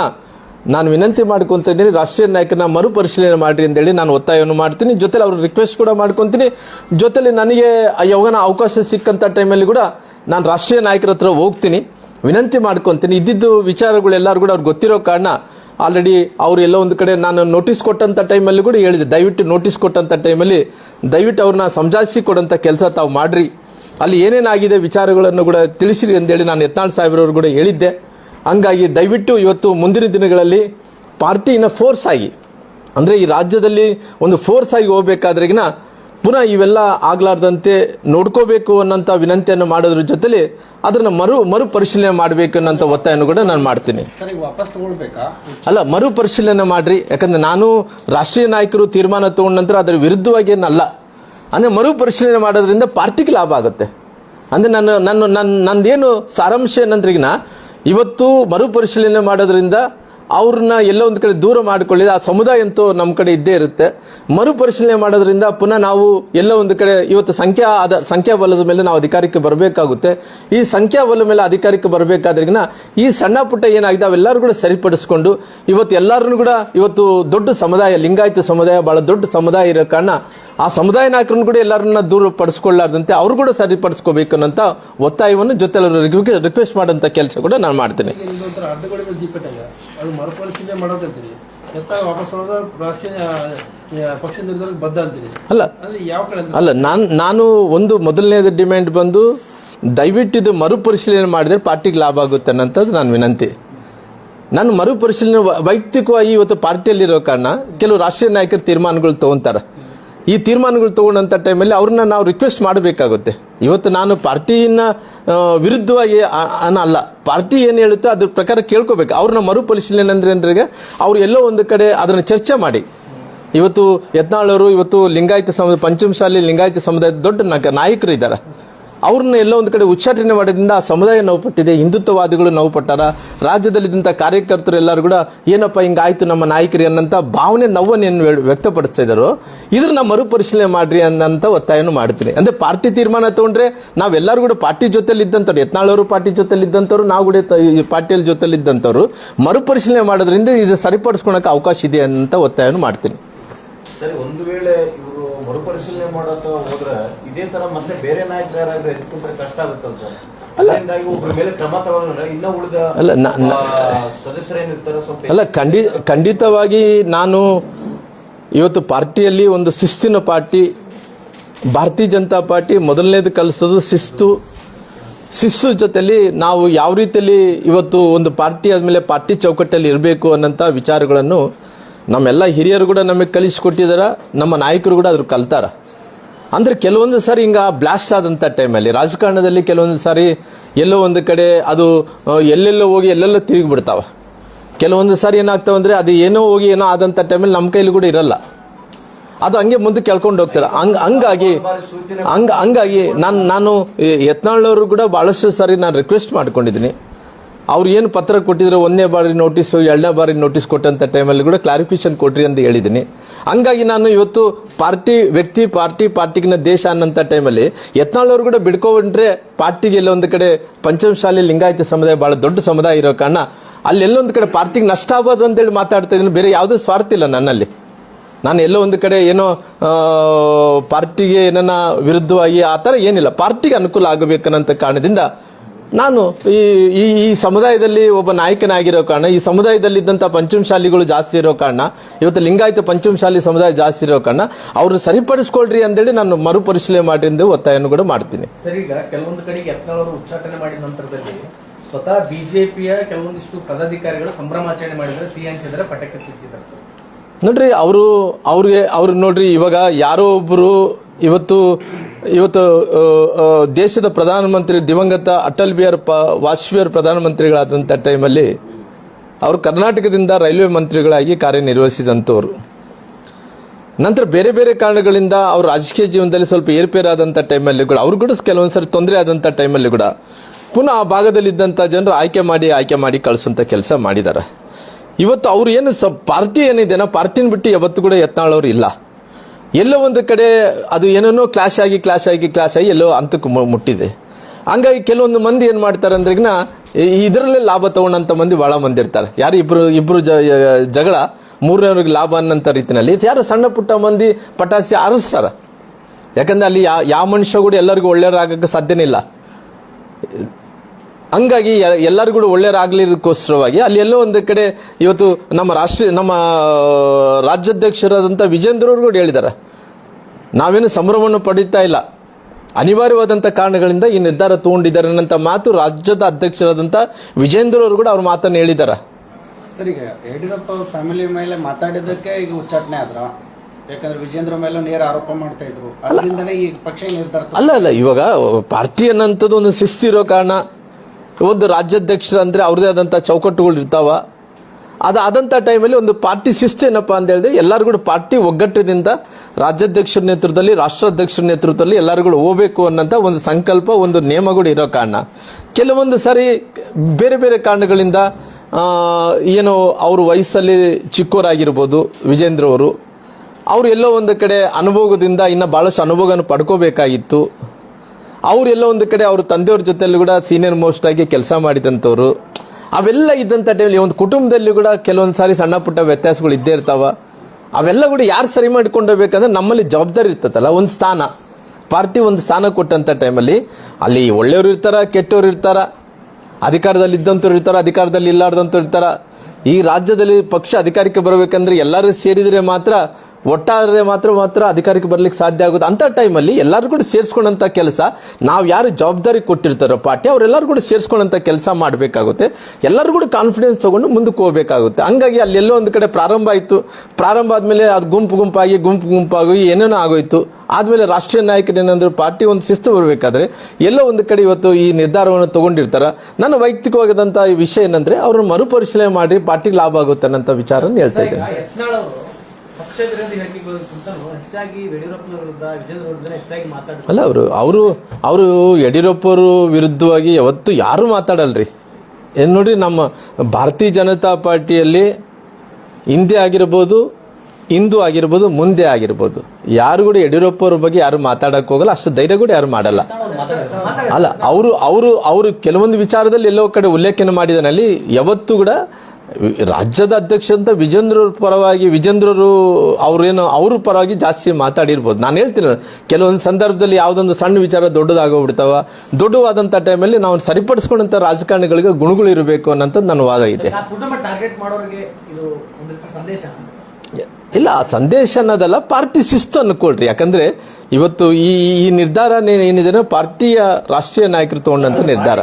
[SPEAKER 1] ನಾನು ವಿನಂತಿ ಮಾಡ್ಕೊತೀನಿ ಇದ್ದೀನಿ, ರಾಷ್ಟ್ರೀಯ ನಾಯಕನ ಮರುಪರಿಶೀಲನೆ ಮಾಡಿರಿ ಅಂತೇಳಿ ನಾನು ಒತ್ತಾಯವನ್ನು ಮಾಡ್ತೀನಿ. ಜೊತೆಲಿ ಅವ್ರ ರಿಕ್ವೆಸ್ಟ್ ಕೂಡ ಮಾಡ್ಕೊತೀನಿ. ಜೊತೆಲಿ ನನಗೆ ಯಾವಾಗ ಅವಕಾಶ ಸಿಕ್ಕಂತ ಟೈಮಲ್ಲಿ ಕೂಡ ನಾನು ರಾಷ್ಟ್ರೀಯ ನಾಯಕರ ಹತ್ರ ಹೋಗ್ತೀನಿ. ವಿನಂತಿ ಮಾಡ್ಕೊಂತೀನಿ. ಇದ್ದಿದ್ದು ವಿಚಾರಗಳು ಎಲ್ಲರೂ ಕೂಡ ಅವ್ರಿಗೆ ಗೊತ್ತಿರೋ ಕಾರಣ ಆಲ್ರೆಡಿ ಅವರು ಎಲ್ಲೋ ಒಂದು ಕಡೆ ನಾನು ನೋಟಿಸ್ ಕೊಟ್ಟಂತ ಟೈಮಲ್ಲಿ ಕೂಡ ಹೇಳಿದೆ. ದಯವಿಟ್ಟು ನೋಟಿಸ್ ಕೊಟ್ಟಂತ ಟೈಮಲ್ಲಿ ದಯವಿಟ್ಟು ಅವ್ರನ್ನ ಸಮಜಾಯಿಸಿ ಕೊಡಂತ ಕೆಲಸ ತಾವು ಮಾಡ್ರಿ. ಅಲ್ಲಿ ಏನೇನಾಗಿದೆ ವಿಚಾರಗಳನ್ನು ಕೂಡ ತಿಳಿಸಿರಿ ಅಂತೇಳಿ ನಾನು ಯತ್ನಾಳ್ ಸಾಹೇಬ್ರವ್ರು ಕೂಡ ಹೇಳಿದ್ದೆ. ಹಂಗಾಗಿ ದಯವಿಟ್ಟು ಇವತ್ತು ಮುಂದಿನ ದಿನಗಳಲ್ಲಿ ಪಾರ್ಟಿನ ಫೋರ್ಸ್ ಆಗಿ, ಅಂದ್ರೆ ಈ ರಾಜ್ಯದಲ್ಲಿ ಒಂದು ಫೋರ್ಸ್ ಆಗಿ ಹೋಗ್ಬೇಕಾದ್ರೆಗಿನ ಪುನಃ ಇವೆಲ್ಲ ಆಗ್ಲಾರ್ದಂತೆ ನೋಡ್ಕೋಬೇಕು ಅನ್ನೋಂಥ ವಿನಂತಿಯನ್ನು ಮಾಡೋದ್ರ ಜೊತೆಲಿ ಅದನ್ನು ಮರು ಮರು ಪರಿಶೀಲನೆ ಮಾಡಬೇಕು ಅನ್ನೋಂಥ ಒತ್ತಾಯನ್ನು ಕೂಡ ನಾನು ಮಾಡ್ತೀನಿ. ಅಲ್ಲ ಮರು ಪರಿಶೀಲನೆ ಮಾಡ್ರಿ. ಯಾಕಂದ್ರೆ ನಾನು ರಾಷ್ಟ್ರೀಯ ನಾಯಕರು ತೀರ್ಮಾನ ತಗೊಂಡ ನಂತರ ಅದರ ವಿರುದ್ಧವಾಗಿ ಏನಲ್ಲ. ಅಂದರೆ ಮರು ಪರಿಶೀಲನೆ ಮಾಡೋದ್ರಿಂದ ಪಾರ್ಟಿಗೆ ಲಾಭ ಆಗುತ್ತೆ. ಅಂದರೆ ನಾನು ನನ್ನ ನನ್ನ ನಂದೇನು ಸಾರಾಂಶ ಏನಂದ್ರಿಗಿನ ಇವತ್ತು ಮರು ಪರಿಶೀಲನೆ ಮಾಡೋದ್ರಿಂದ ಅವ್ರನ್ನ ಎಲ್ಲೋ ಒಂದು ಕಡೆ ದೂರ ಮಾಡಿಕೊಳ್ಳಿ. ಆ ಸಮುದಾಯ ಅಂತೂ ನಮ್ಮ ಕಡೆ ಇದ್ದೇ ಇರುತ್ತೆ. ಮರು ಪರಿಶೀಲನೆ ಮಾಡೋದ್ರಿಂದ ಪುನಃ ನಾವು ಎಲ್ಲೋ ಒಂದು ಕಡೆ ಇವತ್ತು ಸಂಖ್ಯಾ ಆದ ಸಂಖ್ಯಾಬಲದ ಮೇಲೆ ನಾವು ಅಧಿಕಾರಕ್ಕೆ ಬರಬೇಕಾಗುತ್ತೆ. ಈ ಸಂಖ್ಯಾಬಲ ಮೇಲೆ ಅಧಿಕಾರಕ್ಕೆ ಬರಬೇಕಾದ್ರಿಗಿನ ಈ ಸಣ್ಣ ಪುಟ್ಟ ಏನಾಗಿದೆ ಅವೆಲ್ಲರೂ ಕೂಡ ಸರಿಪಡಿಸ್ಕೊಂಡು ಇವತ್ತು ಎಲ್ಲರನ್ನೂ ಕೂಡ ಇವತ್ತು ದೊಡ್ಡ ಸಮುದಾಯ, ಲಿಂಗಾಯತ ಸಮುದಾಯ, ಬಹಳ ದೊಡ್ಡ ಸಮುದಾಯ ಇರೋ ಕಾರಣ ಆ ಸಮುದಾಯ ನಾಯಕರನ್ನು ಕೂಡ ಎಲ್ಲರನ್ನ ದೂರ ಪಡಿಸ್ಕೊಳ್ಳಾರ್ದಂತೆ ಅವರು ಕೂಡ ಸರಿಪಡಿಸ್ಕೋಬೇಕು ಅನ್ನೋಂಥ ಒತ್ತಾಯವನ್ನು ಜೊತೆ ರಿಕ್ವೆಸ್ಟ್ ಮಾಡೋಂಥ ಕೆಲಸ ಕೂಡ ನಾನು ಮಾಡ್ತೇನೆ. ಅಲ್ಲ. ಅಲ್ಲ ನಾನು ನಾನು ಒಂದು ಮೊದಲನೇದು ಡಿಮ್ಯಾಂಡ್ ಬಂದು ದಯವಿಟ್ಟು ಇದು ಮರುಪರಿಶೀಲನೆ ಮಾಡಿದ್ರೆ ಪಾರ್ಟಿಗೆ ಲಾಭ ಆಗುತ್ತೆ ಅನ್ನೋಂಥದ್ದು ನಾನು ವಿನಂತಿ. ನಾನು ಮರುಪರಿಶೀಲನೆ ವೈಯಕ್ತಿಕವಾಗಿ ಇವತ್ತು ಪಾರ್ಟಿಯಲ್ಲಿರೋ ಕಾರಣ ಕೆಲವು ರಾಷ್ಟ್ರೀಯ ನಾಯಕರು ತೀರ್ಮಾನಗಳು ತಗೊಂತಾರೆ. ಈ ತೀರ್ಮಾನಗಳು ತಗೊಂಡಂತ ಟೈಮಲ್ಲಿ ಅವ್ರನ್ನ ನಾವು ರಿಕ್ವೆಸ್ಟ್ ಮಾಡಬೇಕಾಗುತ್ತೆ. ಇವತ್ತು ನಾನು ಪಾರ್ಟಿಯನ್ನ ವಿರುದ್ಧವಾಗಿ ಅಲ್ಲ, ಪಾರ್ಟಿ ಏನು ಹೇಳುತ್ತೋ ಅದ್ರ ಪ್ರಕಾರ ಕೇಳ್ಕೋಬೇಕು. ಅವ್ರನ್ನ ಮರುಪರಿಶೀಲನೆ ಅಂದ್ರೆ ಅಂದ್ರೆ ಅವ್ರು ಎಲ್ಲೋ ಒಂದು ಕಡೆ ಅದನ್ನ ಚರ್ಚೆ ಮಾಡಿ. ಇವತ್ತು ಯತ್ನಾಳವರು ಇವತ್ತು ಲಿಂಗಾಯತ ಸಮುದಾಯ ಪಂಚಮಶಾಲಿ ಲಿಂಗಾಯತ ಸಮುದಾಯದ ದೊಡ್ಡ ನಾಯಕರು ಇದ್ದಾರೆ ಅವ್ರನ್ನ ಎಲ್ಲೋ ಒಂದು ಕಡೆ ಉಚ್ಚಾಟನೆ ಮಾಡೋದ್ರಿಂದ ಸಮುದಾಯ ನೋವು ಪಟ್ಟಿದೆ, ಹಿಂದುತ್ವವಾದಿಗಳು ನೋವು ಪಟ್ಟಾರ. ರಾಜ್ಯದಲ್ಲಿದ್ದಂಥ ಕಾರ್ಯಕರ್ತರು ಎಲ್ಲರೂ ಕೂಡ ಏನಪ್ಪ ಹಿಂಗಾಯ್ತು ನಮ್ಮ ನಾಯಕರಿ ಅನ್ನಂತ ಭಾವನೆ ನೋವನ್ನು ವ್ಯಕ್ತಪಡಿಸ್ತಾ ಇದ್ರನ್ನ ಮರುಪರಿಶೀಲನೆ ಮಾಡ್ರಿ ಅನ್ನಂತ ಒತ್ತಾಯವನ್ನು ಮಾಡ್ತೀನಿ. ಅಂದ್ರೆ ಪಾರ್ಟಿ ತೀರ್ಮಾನ ತಗೊಂಡ್ರೆ ನಾವೆಲ್ಲರೂ ಕೂಡ ಪಾರ್ಟಿ ಜೊತೆಲಿ ಇದ್ದಂಥವ್ರು ಯತ್ನಾಳವರು ಪಾರ್ಟಿ ಜೊತೆಲಿ ಇದ್ದಂಥವ್ರು ನಾವು ಕೂಡ ಪಾರ್ಟಿಯಲ್ಲಿ ಜೊತೆಲಿ ಇದ್ದಂಥವ್ರು ಮರುಪರಿಶೀಲನೆ ಮಾಡೋದ್ರಿಂದ ಇದು ಸರಿಪಡಿಸ್ಕೊಳಕ್ಕೆ ಅವಕಾಶ ಇದೆ ಅಂತ ಒತ್ತಾಯವನ್ನು ಮಾಡ್ತೀನಿ.
[SPEAKER 2] ಸರಿ, ಒಂದು ವೇಳೆ ಇವರು ಮರುಪರಿಶೀಲನೆ ಮಾಡತ್ತ ಹೋದ್ರೆ ಇದೇ ತರ ಮತ್ತೆ ಬೇರೆ ನಾಯಕರು ಯಾರಾದ್ರೂ ಎತ್ಕೊಂಡ್ರೆ ಕಷ್ಟ ಆಗುತ್ತೆ ಸರ್ ಅದರಿಂದಾಗಿ ಒಬ್ಬರ ಮೇಲೆ ಕ್ರಮ ತಗೊಂಡ್ರೆ ಇನ್ನ
[SPEAKER 1] ಅಲ್ಲ, ಖಂಡಿ ಖಂಡಿತವಾಗಿ ನಾನು ಇವತ್ತು ಪಾರ್ಟಿಯಲ್ಲಿ ಒಂದು ಶಿಸ್ತಿನ ಪಾರ್ಟಿ ಭಾರತೀಯ ಜನತಾ ಪಾರ್ಟಿ ಮೊದಲನೇದು ಕಲಿಸೋದು ಶಿಸ್ತು. ಶಿಸ್ತು ಜೊತೆಲಿ ನಾವು ಯಾವ ರೀತಿಯಲ್ಲಿ ಇವತ್ತು ಒಂದು ಪಾರ್ಟಿ ಆದಮೇಲೆ ಪಾರ್ಟಿ ಚೌಕಟ್ಟಲ್ಲಿ ಇರಬೇಕು ಅನ್ನೋಂಥ ವಿಚಾರಗಳನ್ನು ನಮ್ಮೆಲ್ಲ ಹಿರಿಯರು ಕೂಡ ನಮಗೆ ಕಲಿಸಿಕೊಟ್ಟಿದಾರ ನಮ್ಮ ನಾಯಕರು ಕೂಡ ಅದ್ರ ಕಲ್ತಾರ. ಅಂದ್ರೆ ಕೆಲವೊಂದು ಸಾರಿ ಹಿಂಗ ಬ್ಲಾಸ್ಟ್ ಆದಂತ ಟೈಮಲ್ಲಿ ರಾಜಕಾರಣದಲ್ಲಿ ಕೆಲವೊಂದು ಸಾರಿ ಎಲ್ಲೋ ಒಂದು ಕಡೆ ಅದು ಎಲ್ಲೆಲ್ಲೋ ಹೋಗಿ ಎಲ್ಲೆಲ್ಲೋ ತಿರುಗಿ ಬಿಡ್ತಾವ ಕೆಲವೊಂದು ಸಾರಿ ಏನಾಗ್ತಾವ ಅಂದ್ರೆ ಅದು ಏನೋ ಹೋಗಿ ಏನೋ ಆದಂತ ಟೈಮಲ್ಲಿ ನಮ್ಮ ಕೈಲಿ ಕೂಡ ಇರಲ್ಲ. ಅದು ಹಂಗೆ ಮುಂದೆ ಕೇಳ್ಕೊಂಡು ಹೋಗ್ತಾರೆ. ಹಂಗ, ಹಂಗಾಗಿ ಹಂಗ, ಹಂಗಾಗಿ ನಾನು ನಾನು ಯತ್ನಾಳ್ ಕೂಡ ಬಹಳಷ್ಟು ಸಾರಿ ನಾನು ರಿಕ್ವೆಸ್ಟ್ ಮಾಡ್ಕೊಂಡಿದ್ದೀನಿ. ಅವ್ರು ಏನು ಪತ್ರ ಕೊಟ್ಟಿದ್ರು ಒಂದನೇ ಬಾರಿ ನೋಟಿಸ್ ಎರಡನೇ ಬಾರಿ ನೋಟಿಸ್ ಕೊಟ್ಟಂತ ಟೈಮಲ್ಲಿ ಕೂಡ ಕ್ಲಾರಿಫಿಕೇಶನ್ ಕೊಟ್ರಿ ಅಂತ ಹೇಳಿದ್ದೀನಿ. ಹಂಗಾಗಿ ನಾನು ಇವತ್ತು ಪಾರ್ಟಿ ವ್ಯಕ್ತಿ ಪಾರ್ಟಿ ಪಾರ್ಟಿಗಿನ ದೇಶ ಅನ್ನಂತ ಟೈಮಲ್ಲಿ ಯತ್ನಾಳವ್ರು ಕೂಡ ಬಿಡ್ಕೊಂಡ್ರೆ ಪಾರ್ಟಿಗೆ ಎಲ್ಲೊಂದು ಕಡೆ ಪಂಚಮಶಾಲಿ ಲಿಂಗಾಯತ ಸಮುದಾಯ ಬಹಳ ದೊಡ್ಡ ಸಮುದಾಯ ಇರೋ ಕಾರಣ ಅಲ್ಲಿ ಎಲ್ಲೊಂದು ಕಡೆ ಪಾರ್ಟಿಗೆ ನಷ್ಟ ಆಗ್ಬೋದು ಅಂತೇಳಿ ಮಾತಾಡ್ತಾ ಇದ್ದೀನಿ. ಬೇರೆ ಯಾವುದೂ ಸ್ವಾರ್ಥ ಇಲ್ಲ ನನ್ನಲ್ಲಿ. ನಾನು ಎಲ್ಲೋ ಒಂದು ಕಡೆ ಏನೋ ಪಾರ್ಟಿಗೆ ಏನನ್ನ ವಿರುದ್ಧವಾಗಿ ಆ ಥರ ಏನಿಲ್ಲ. ಪಾರ್ಟಿಗೆ ಅನುಕೂಲ ಆಗಬೇಕನ್ನಂತ ಕಾರಣದಿಂದ ನಾನು ಈ ಈ ಈ ಸಮುದಾಯದಲ್ಲಿ ಒಬ್ಬ ನಾಯಕನಾಗಿರೋ ಕಾರಣ ಈ ಸಮುದಾಯದಲ್ಲಿ ಇದ್ದಂಥ ಪಂಚಮಶಾಲಿಗಳು ಜಾಸ್ತಿ ಇರೋ ಕಾರಣ ಇವತ್ತು ಲಿಂಗಾಯತ ಪಂಚಮಶಾಲಿ ಸಮುದಾಯ ಜಾಸ್ತಿ ಇರೋ ಕಾರಣ ಅವರು ಸರಿಪಡಿಸ್ಕೊಳ್ರಿ ಅಂತೇಳಿ ನಾನು ಮರುಪರಿಶೀಲನೆ ಮಾಡಿ ಎಂದು ಒತ್ತಾಯವನ್ನು ಕೂಡ ಮಾಡ್ತೀನಿ.
[SPEAKER 3] ಕೆಲವೊಂದು ಕಡೆಗೆ ಯತ್ನಾಳ್ ಉಚ್ಚಾಟನೆ ಮಾಡಿದ ನಂತರದಲ್ಲಿ ಸ್ವತಃ ಬಿಜೆಪಿಯ ಕೆಲವೊಂದಿಷ್ಟು ಪದಾಧಿಕಾರಿಗಳು ಸಂಭ್ರಮಾಚರಣೆ ಮಾಡಿದ್ರೆ ಸಿಹಿ ಚಂದ್ರ ಪಟಕ್ಕೆ ಸಿಕ್ಕಿದ್ದಾರೆ ಸರ್.
[SPEAKER 1] ನೋಡ್ರಿ ಅವರು ಅವ್ರಿಗೆ ಅವ್ರಿಗೆ ನೋಡ್ರಿ ಇವಾಗ ಯಾರೋ ಒಬ್ಬರು ಇವತ್ತು ಇವತ್ತು ದೇಶದ ಪ್ರಧಾನಮಂತ್ರಿ ದಿವಂಗತ ಅಟಲ್ ಬಿಹಾರ್ ಪ, ವಾಜಪೇಯಿ ಪ್ರಧಾನಮಂತ್ರಿಗಳಾದಂಥ ಟೈಮಲ್ಲಿ ಅವರು ಕರ್ನಾಟಕದಿಂದ ರೈಲ್ವೆ ಮಂತ್ರಿಗಳಾಗಿ ಕಾರ್ಯನಿರ್ವಹಿಸಿದಂಥವ್ರು. ನಂತರ ಬೇರೆ ಬೇರೆ ಕಾರಣಗಳಿಂದ ಅವ್ರ ರಾಜಕೀಯ ಜೀವನದಲ್ಲಿ ಸ್ವಲ್ಪ ಏರ್ಪೇರಾದಂಥ ಟೈಮಲ್ಲಿ ಕೂಡ, ಅವ್ರು ಕೂಡ ಕೆಲವೊಂದ್ಸರಿ ತೊಂದರೆ ಆದಂಥ ಟೈಮಲ್ಲಿ ಕೂಡ ಪುನಃ ಆ ಭಾಗದಲ್ಲಿದ್ದಂಥ ಜನರು ಆಯ್ಕೆ ಮಾಡಿ ಆಯ್ಕೆ ಮಾಡಿ ಕಳಿಸುವಂಥ ಕೆಲಸ ಮಾಡಿದ್ದಾರೆ. ಇವತ್ತು ಅವ್ರು ಏನು ಸ, ಪಾರ್ಟಿ ಏನಿದೆನೋ, ಪಾರ್ಟಿನ ಬಿಟ್ಟು ಯಾವತ್ತು ಕೂಡ ಯತ್ನಾಳವ್ರು ಇಲ್ಲ. ಎಲ್ಲೋ ಒಂದು ಕಡೆ ಅದು ಏನೇನೋ ಕ್ಲಾಶ್ ಆಗಿ ಕ್ಲಾಶ್ ಆಗಿ ಕ್ಲಾಶ್ ಆಗಿ ಎಲ್ಲೋ ಅಂತಕ್ಕೆ ಮುಟ್ಟಿದೆ. ಹಂಗಾಗಿ ಕೆಲವೊಂದು ಮಂದಿ ಏನು ಮಾಡ್ತಾರೆ ಅಂದ್ರೆಗಿನ ಇದರಲ್ಲೇ ಲಾಭ ತಗೊಂಡಂತ ಮಂದಿ ಭಾಳ ಮಂದಿ ಇರ್ತಾರೆ. ಯಾರು ಇಬ್ರು ಜ- ಜಗಳ, ಮೂರನೇವ್ರಿಗೆ ಲಾಭ ಅನ್ನೋಂಥ ರೀತಿಯಲ್ಲಿ ಯಾರು ಸಣ್ಣ ಪುಟ್ಟ ಮಂದಿ ಪಟಾಸಿ ಆರಿಸ್ತಾರ. ಯಾಕಂದ್ರೆ ಅಲ್ಲಿ ಯಾ, ಯಾವ ಮನುಷ್ಯ ಕೂಡ ಎಲ್ಲರಿಗೂ ಒಳ್ಳೆಯರಾಗಕ್ಕೆ ಸಾಧ್ಯನೇ ಇಲ್ಲ. ಹಂಗಾಗಿ ಎಲ್ಲರಿಗೂ ಕೂಡ ಒಳ್ಳೆಯರಾಗ್ಲಿಕ್ಕೋಸ್ಕರವಾಗಿ ಅಲ್ಲಿ ಎಲ್ಲೋ ಒಂದು ಕಡೆ ಇವತ್ತು ನಮ್ಮ ರಾಷ್ಟ್ರೀಯ ನಮ್ಮ ರಾಜ್ಯಾಧ್ಯಕ್ಷರಾದಂಥ ವಿಜೇಂದ್ರ ಅವರು ಕೂಡ ಹೇಳಿದ್ದಾರೆ. ನಾವೇನು ಸಂಭ್ರಮವನ್ನು ಪಡೀತಾ ಇಲ್ಲ. ಅನಿವಾರ್ಯವಾದಂಥ ಕಾರಣಗಳಿಂದ ಈ ನಿರ್ಧಾರ ತಗೊಂಡಿದ್ದಾರೆ ಅನ್ನಂತ ಮಾತು ರಾಜ್ಯದ ಅಧ್ಯಕ್ಷರಾದಂಥ ವಿಜೇಂದ್ರ ಅವರು ಕೂಡ ಅವ್ರ ಮಾತನ್ನು ಹೇಳಿದ್ದಾರೆ.
[SPEAKER 4] ಸರಿ ಈಗ ಯಡಿಯೂರಪ್ಪ ಫ್ಯಾಮಿಲಿ ಮೇಲೆ ಮಾತಾಡಿದ್ದಕ್ಕೆ ಈಗ ಉಚ್ಚಾಟನೆ ಆದ್ರ? ಯಾಕಂದ್ರೆ ವಿಜೇಂದ್ರ ಮೇಲೆ ನೇರ ಆರೋಪ ಮಾಡ್ತಾ ಇದ್ರು. ಈ ಪಕ್ಷ ನಿರ್ಧಾರ.
[SPEAKER 1] ಅಲ್ಲ ಅಲ್ಲ ಇವಾಗ ಪಾರ್ಟಿ ಅನ್ನೋಂಥದ್ದು ಒಂದು ಶಿಸ್ತಿರೋ ಕಾರಣ ಒಂದು ರಾಜ್ಯಾಧ್ಯಕ್ಷರು ಅಂದರೆ ಅವ್ರದೇ ಆದಂಥ ಚೌಕಟ್ಟುಗಳು ಇರ್ತಾವ. ಆದಂಥ ಟೈಮಲ್ಲಿ ಒಂದು ಪಾರ್ಟಿ ಶಿಸ್ತು ಏನಪ್ಪ ಅಂತ ಹೇಳಿದ್ರೆ ಎಲ್ಲರೂ ಕೂಡ ಪಾರ್ಟಿ ಒಗ್ಗಟ್ಟಿನಿಂದ ರಾಜ್ಯಾಧ್ಯಕ್ಷರ ನೇತೃತ್ವದಲ್ಲಿ, ರಾಷ್ಟ್ರಾಧ್ಯಕ್ಷರ ನೇತೃತ್ವದಲ್ಲಿ ಎಲ್ಲರೂ ಕೂಡ ಹೋಗ್ಬೇಕು ಅನ್ನೋಂಥ ಒಂದು ಸಂಕಲ್ಪ, ಒಂದು ನಿಯಮಗಳು ಇರೋ ಕಾರಣ. ಕೆಲವೊಂದು ಸಾರಿ ಬೇರೆ ಬೇರೆ ಕಾರಣಗಳಿಂದ ಏನು ಅವ್ರ ವಯಸ್ಸಲ್ಲಿ ಚಿಕ್ಕೋರಾಗಿರ್ಬೋದು ವಿಜೇಂದ್ರ ಅವರು ಅವ್ರು ಎಲ್ಲೋ ಒಂದು ಕಡೆ ಅನುಭವದಿಂದ ಇನ್ನು ಭಾಳಷ್ಟು ಅನುಭವವನ್ನು ಪಡ್ಕೋಬೇಕಾಗಿತ್ತು. ಅವ್ರು ಎಲ್ಲೋ ಒಂದು ಕಡೆ ಅವ್ರ ತಂದೆಯವ್ರ ಜೊತೆಯಲ್ಲಿ ಕೂಡ ಸೀನಿಯರ್ ಮೋಸ್ಟ್ ಆಗಿ ಕೆಲಸ ಮಾಡಿದಂಥವ್ರು. ಅವೆಲ್ಲ ಇದ್ದಂಥ ಟೈಮಲ್ಲಿ ಒಂದು ಕುಟುಂಬದಲ್ಲಿ ಕೂಡ ಕೆಲವೊಂದು ಸಾರಿ ಸಣ್ಣ ಪುಟ್ಟ ವ್ಯತ್ಯಾಸಗಳು ಇದ್ದೇ ಇರ್ತಾವ. ಅವೆಲ್ಲ ಕೂಡ ಯಾರು ಸರಿ ಮಾಡಿಕೊಂಡೋಗ್ಬೇಕಂದ್ರೆ ನಮ್ಮಲ್ಲಿ ಜವಾಬ್ದಾರಿ ಇರ್ತದಲ್ಲ, ಒಂದು ಸ್ಥಾನ. ಪಾರ್ಟಿ ಒಂದು ಸ್ಥಾನ ಕೊಟ್ಟಂಥ ಟೈಮಲ್ಲಿ ಅಲ್ಲಿ ಒಳ್ಳೆಯವರು ಇರ್ತಾರ, ಕೆಟ್ಟವ್ರು ಇರ್ತಾರ, ಅಧಿಕಾರದಲ್ಲಿ ಇದ್ದಂಥವ್ರು ಇರ್ತಾರ, ಅಧಿಕಾರದಲ್ಲಿ ಇಲ್ಲಾರ್ದಂಥವ್ರು ಇರ್ತಾರ. ಈ ರಾಜ್ಯದಲ್ಲಿ ಪಕ್ಷ ಅಧಿಕಾರಕ್ಕೆ ಬರಬೇಕಂದ್ರೆ ಎಲ್ಲರೂ ಸೇರಿದರೆ ಮಾತ್ರ ಒಟ್ಟಾರೆ ಮಾತ್ರ ಮಾತ್ರ ಅಧಿಕಾರಕ್ಕೆ ಬರ್ಲಿಕ್ಕೆ ಸಾಧ್ಯ ಆಗುತ್ತೆ ಅಂತ ಟೈಮಲ್ಲಿ ಎಲ್ಲರೂ ಕೂಡ ಸೇರಿಸ್ಕೊಂಡಂತ ಕೆಲಸ. ನಾವು ಯಾರು ಜವಾಬ್ದಾರಿ ಕೊಟ್ಟಿರ್ತಾರೋ ಪಾರ್ಟಿ ಅವರೆಲ್ಲರೂ ಕೂಡ ಸೇರಿಸ್ಕೊಂಡಂತ ಕೆಲಸ ಮಾಡಬೇಕಾಗುತ್ತೆ. ಎಲ್ಲರೂ ಕೂಡ ಕಾನ್ಫಿಡೆನ್ಸ್ ತಗೊಂಡು ಮುಂದಕ್ಕೆ ಹೋಗಬೇಕಾಗುತ್ತೆ. ಹಂಗಾಗಿ ಅಲ್ಲಿ ಎಲ್ಲೋ ಒಂದು ಕಡೆ ಪ್ರಾರಂಭ ಆಯಿತು. ಪ್ರಾರಂಭ ಆದ್ಮೇಲೆ ಅದು ಗುಂಪು ಗುಂಪಾಗಿ ಗುಂಪು ಗುಂಪಾಗಿ ಏನೇನೋ ಆಗೋಯ್ತು. ಆದ್ಮೇಲೆ ರಾಷ್ಟ್ರೀಯ ನಾಯಕರು ಏನಂದ್ರೆ ಪಾರ್ಟಿ ಒಂದು ಶಿಸ್ತು ಬರಬೇಕಾದ್ರೆ ಎಲ್ಲೋ ಒಂದು ಕಡೆ ಇವತ್ತು ಈ ನಿರ್ಧಾರವನ್ನು ತಗೊಂಡಿರ್ತಾರ. ನನ್ನ ಈ ವಿಷಯ ಏನಂದ್ರೆ ಅವ್ರನ್ನ ಮರುಪರಿಶೀಲನೆ ಮಾಡಿ ಪಾರ್ಟಿಗೆ ಲಾಭ ಆಗುತ್ತೆ ಅನ್ನೋಂಥ ವಿಚಾರ ಹೇಳ್ತಾ ಇದ್ದೇನೆ. ಅಲ್ಲ, ಅವರು ಅವರು ಅವರು ಯಡಿಯೂರಪ್ಪರು ವಿರುದ್ಧವಾಗಿ ಯಾವತ್ತು ಯಾರು ಮಾತಾಡಲ್ರಿ. ಏನು ನೋಡಿ ನಮ್ಮ ಭಾರತೀಯ ಜನತಾ ಪಾರ್ಟಿಯಲ್ಲಿ ಹಿಂದೆ ಆಗಿರ್ಬೋದು, ಹಿಂದೂ ಆಗಿರ್ಬೋದು, ಮುಂದೆ ಆಗಿರ್ಬೋದು. ಯಾರು ಕೂಡ ಯಡಿಯೂರಪ್ಪ ಅವ್ರ ಬಗ್ಗೆ ಯಾರು ಮಾತಾಡಕ್ ಹೋಗಲ್ಲ, ಅಷ್ಟು ಧೈರ್ಯ ಕೂಡ ಯಾರು ಮಾಡಲ್ಲ. ಅಲ್ಲ, ಅವರು ಅವರು ಅವರು ಕೆಲವೊಂದು ವಿಚಾರದಲ್ಲಿ ಎಲ್ಲೋ ಕಡೆ ಉಲ್ಲೇಖನ ಮಾಡಿದನಲ್ಲಿ ಯಾವತ್ತೂ ಕೂಡ ರಾಜ್ಯದ ಅಧ್ಯಕ್ಷ ಅಂತ ವಿಜೇಂದ್ರವ್ರ ಪರವಾಗಿ ವಿಜೇಂದ್ರರು ಅವ್ರೇನು ಅವ್ರ ಪರವಾಗಿ ಜಾಸ್ತಿ ಮಾತಾಡಿರ್ಬೋದು. ನಾನು ಹೇಳ್ತೀನಿ ಕೆಲವೊಂದು ಸಂದರ್ಭದಲ್ಲಿ ಯಾವುದೊಂದು ಸಣ್ಣ ವಿಚಾರ ದೊಡ್ಡದಾಗೋಗ್ಬಿಡ್ತಾವ. ದೊಡ್ಡವಾದಂಥ ಟೈಮಲ್ಲಿ ನಾವು ಸರಿಪಡಿಸ್ಕೊಂಡಂಥ ರಾಜಕಾರಣಿಗಳಿಗೆ ಗುಣಗಳು ಇರಬೇಕು ಅನ್ನೋಂಥದ್ದು ನನ್ನ ವಾದ ಇದೆ. ಇಲ್ಲ ಆ ಸಂದೇಶ ಅನ್ನೋದಲ್ಲ ಪಾರ್ಟಿ ಶಿಸ್ತು ಅನ್ಕೊಳ್ರಿ. ಯಾಕಂದ್ರೆ ಇವತ್ತು ಈ ಈ ನಿರ್ಧಾರ ಏನಿದೆ ಪಾರ್ಟಿಯ ರಾಷ್ಟ್ರೀಯ ನಾಯಕರು ತಗೊಂಡಂತ ನಿರ್ಧಾರ.